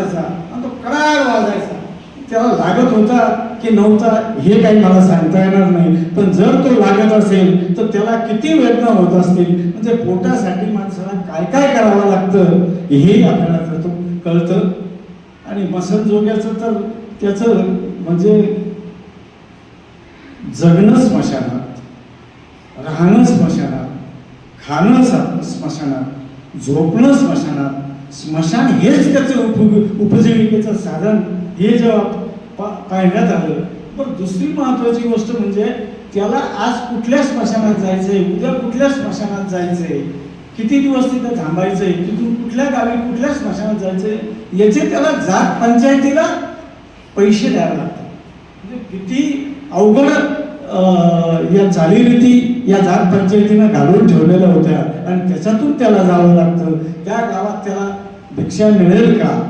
वाजायचा. आणि तो करार वाजायचा. त्याला लागत होता की नव्हता हे काही मला सांगता येणार नाही. पण जर तो लागत असेल तर त्याला किती वेदना होत असतील? म्हणजे पोटासाठी माणसाला काय काय करावं लागतं हे आपल्याला कळतो कळतं. आणि मसन जोग्याचं तर त्याचं म्हणजे जगणं स्मशानात राहणं स्मशानात खाणं स्मशानात झोपणं स्मशानात स्मशान हेच त्याचं उपयोग उपजीविकेचं साधन हे जेव्हा पा- पाळण्यात आलं पण दुसरी महत्वाची गोष्ट म्हणजे त्याला आज कुठल्या स्मशानात जायचंय उद्या कुठल्या स्मशानात जायचंय किती दिवस तिथं थांबायचंय तिथून कुठल्या गावी कुठल्या स्मशानात जायचंय याचे त्याला जात पंचायतीला पैसे द्यावे लागतात. म्हणजे किती अवघड या चालीरीती या जात पंचायतीनं घालून ठेवलेल्या होत्या आणि त्याच्यातून त्याला जावं लागतं. त्या गावात त्याला दीक्षा मिळेल का?